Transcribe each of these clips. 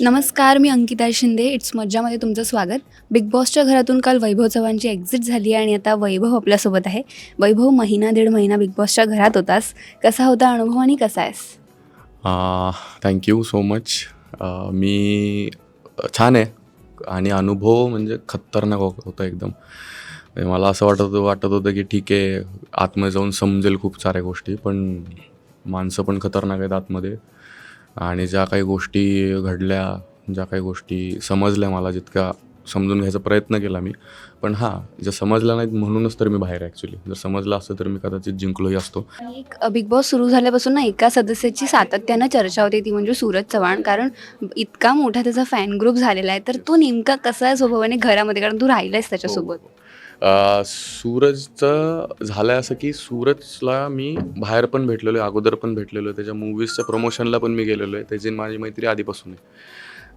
नमस्कार मी अंकिता शिंदे. इट्स मज्जामध्ये तुमचं स्वागत. बिग बॉसच्या घरातून काल वैभव चव्हाणची एक्झिट झाली आहे आणि आता वैभव आपल्यासोबत आहे. वैभव महिना दीड महिना बिग बॉसच्या घरात होतास. कसा होता अनुभव आणि कसा आहेस? थँक्यू सो मच मी छान आहे. आणि अनुभव म्हणजे खतरनाक हो, होता एकदम. म्हणजे मला असं वाटत होतं वाटत होतं की ठीक आहे आतमध्ये जाऊन समजेल खूप साऱ्या गोष्टी पण माणसं पण खतरनाक आहेत आतमध्ये. आणि ज्या काही गोष्टी घडल्या ज्या काही गोष्टी समजल्या मला जितक्या समजून घ्यायचा प्रयत्न केला मी. पण हां ज्या समजल्या नाहीत म्हणूनच तर मी बाहेर ॲक्च्युली जर समजलं असतं तर मी कदाचित जिंकलोही असतो. एक बिग बॉस सुरू झाल्यापासून ना एका सदस्याची सातत्यानं चर्चा होते ती म्हणजे सूरज चव्हाण. कारण इतका मोठा त्याचा फॅन ग्रुप झालेला आहे तर तो नेमका कसा आहे स्वभावाने घरामध्ये कारण तू राहिलायस त्याच्यासोबत. अ, सूरजचं झालं असं की सूरजला मी बाहेर पण भेटलेलो आहे अगोदर पण भेटलेलो आहे. त्याच्या मूवीजच्या प्रमोशनला पण मी गेलेलो आहे. त्याची माझी मैत्री आधीपासून आहे.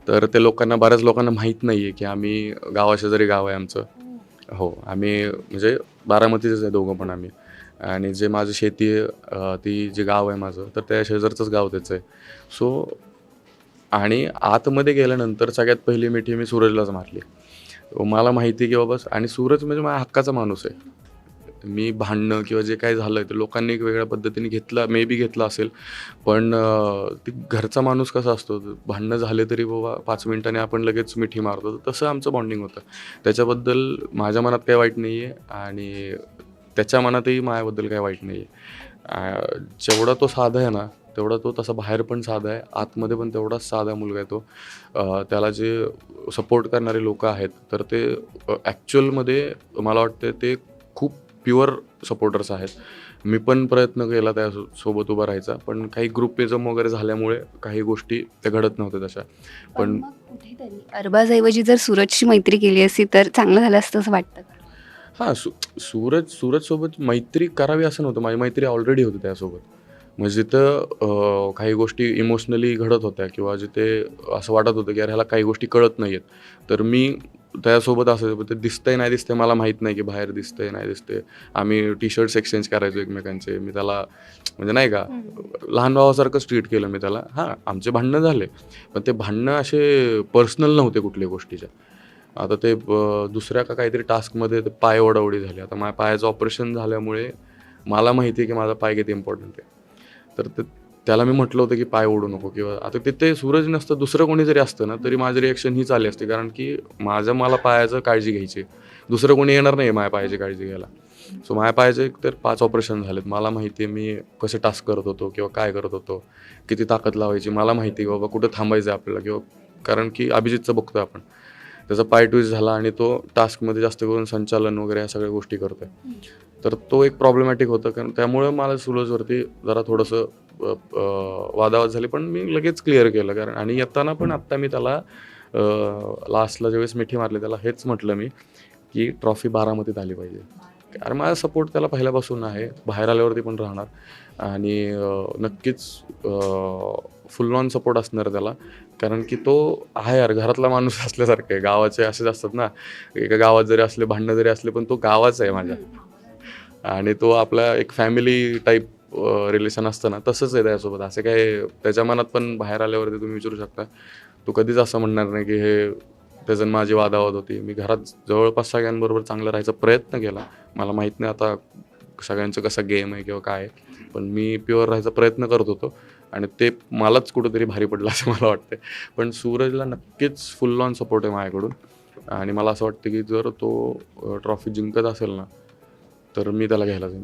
तर ते लोकांना बऱ्याच लोकांना माहीत नाही आहे की आम्ही गावाशेजारी गाव आहे आमचं. हो आम्ही म्हणजे बारामतीचेच आहे दोघं पण आम्ही. आणि जे माझं शेती आहे ती जे गाव आहे माझं तर त्या शेजारचंच गाव त्याचं आहे. सो आणि आतमध्ये गेल्यानंतर सगळ्यात पहिली मिठी मी सूरजलाच मारली. मला माहिती आहे की बाबा आणि सूरज म्हणजे माझ्या हक्काचा माणूस आहे. मी भांडणं किंवा जे काही झालं ते लोकांनी एक वेगळ्या पद्धतीने घेतला मे बी घेतला असेल. पण ती घरचा माणूस कसा असतो? भांडणं झाले तरी बाबा पाच मिनिटांनी आपण लगेच मिठी मारतो. तर तसं आमचं बॉन्डिंग होतं. त्याच्याबद्दल माझ्या मनात काही वाईट नाही आहे आणि त्याच्या मनातही माझ्याबद्दल काही वाईट नाही आहे जेवढा तो साधा आहे ना तेवढा तो तसा बाहेर पण साधा आहे. आतमध्ये पण तेवढाच साधा मुलगा आहे तो. त्याला जे सपोर्ट करणारे लोक आहेत तर ते ॲक्च्युअलमध्ये मला वाटतं ते खूप प्युअर सपोर्टर्स आहेत. मी पण प्रयत्न केला त्या सोबत उभा राहायचा पण काही ग्रुपिझम वगैरे झाल्यामुळे काही गोष्टी त्या घडत नव्हत्या तशा. पण अरबाजऐवजी जर सूरजची मैत्री केली असती तर चांगलं झालं असतं असं वाटतं? हां सु सूरज सूरजसोबत मैत्री करावी असं नव्हतं. माझी मैत्री ऑलरेडी होती त्यासोबत. म्हणजे जिथं काही गोष्टी इमोशनली घडत होत्या किंवा जिथे असं वाटत होतं की यार ह्याला काही गोष्टी कळत नाही आहेत तर मी त्यासोबत असं ते दिसतंय नाही दिसतंय मला माहीत नाही की बाहेर दिसतंय नाही दिसतंय. आम्ही टी शर्ट्स एक्सचेंज करायचो एकमेकांचे. मी त्याला म्हणजे नाही का लहान भावासारखंच ट्रीट केलं मी त्याला. हां आमचे भांडणं झाले. पण ते भांडणं असे पर्सनल नव्हते कुठल्या गोष्टीच्या. आता ते दुसऱ्या का काहीतरी टास्कमध्ये ते पाय ओढाओढी झाली. आता माझ्या पायाचं ऑपरेशन झाल्यामुळे मला माहिती आहे की माझा पाय किती इम्पॉर्टंट आहे. तर ते त्याला मी म्हटलं होतं की पाय ओढू नको किंवा आता तिथे सूरज नसतं दुसरं कोणी जरी असतं ना तरी माझी रिॲक्शन ही चालली असते. कारण की माझं मला पायाचं काळजी घ्यायची आहे. दुसरं कोणी येणार नाही माझ्या पायाची काळजी घ्यायला. सो माझ्या पायाचे तर पाच ऑपरेशन झालेत. मला माहिती आहे मी कसे टास्क करत होतो किंवा काय करत होतो किती ताकद लावायची मला माहिती आहे बाबा कुठं थांबायचं आहे आपल्याला किंवा कारण की अभिजितचं बघतो आपण. त्याचा पाय ट्विस्ट झाला आणि तो टास्कमध्ये जास्त करून संचालन वगैरे या सगळ्या गोष्टी करतोय. तर तो एक प्रॉब्लेमॅटिक होतं कारण त्यामुळे मला सुलजवरती जरा थोडंसं वादावाद झाली. पण मी लगेच क्लिअर केलं कारण आणि येताना पण आत्ता मी त्याला लास्टला ज्यावेळेस मिठी मारली त्याला हेच म्हटलं मी की ट्रॉफी बारामतीत आली पाहिजे. कारण माझा सपोर्ट त्याला पहिल्यापासून आहे. बाहेर आल्यावरती पण राहणार. आणि नक्कीच फुल ऑन सपोर्ट असणार त्याला. कारण की तो आहे यार घरातला माणूस असल्यासारखं आहे. गावाचे असेच असतात ना. एका गावात जरी असले भांडणं जरी असले पण तो गावाच आहे माझ्या. आणि तो आपला एक फॅमिली टाईप रिलेशन असतं ना तसंच आहे त्यासोबत. असं काय त्याच्या मनात पण बाहेर आल्यावरती तुम्ही विचारू शकता. तो कधीच असं म्हणणार नाही की हे त्याचं माझी वादावाद होती मी घरात जवळपास सगळ्यांबरोबर चांगलं राहायचा प्रयत्न केला. मला माहीत नाही आता सगळ्यांचं कसा गेम आहे किंवा काय आहे. पण मी प्युअर राहायचा प्रयत्न करत होतो. आणि ते मलाच कुठंतरी भारी पडलं असं मला वाटतं पण सूरजला नक्कीच फुल ऑन सपोर्ट आहे माझ्याकडून. आणि मला असं वाटतं की जर तो ट्रॉफी जिंकत असेल ना तर मी त्याला घ्यायला जाईन.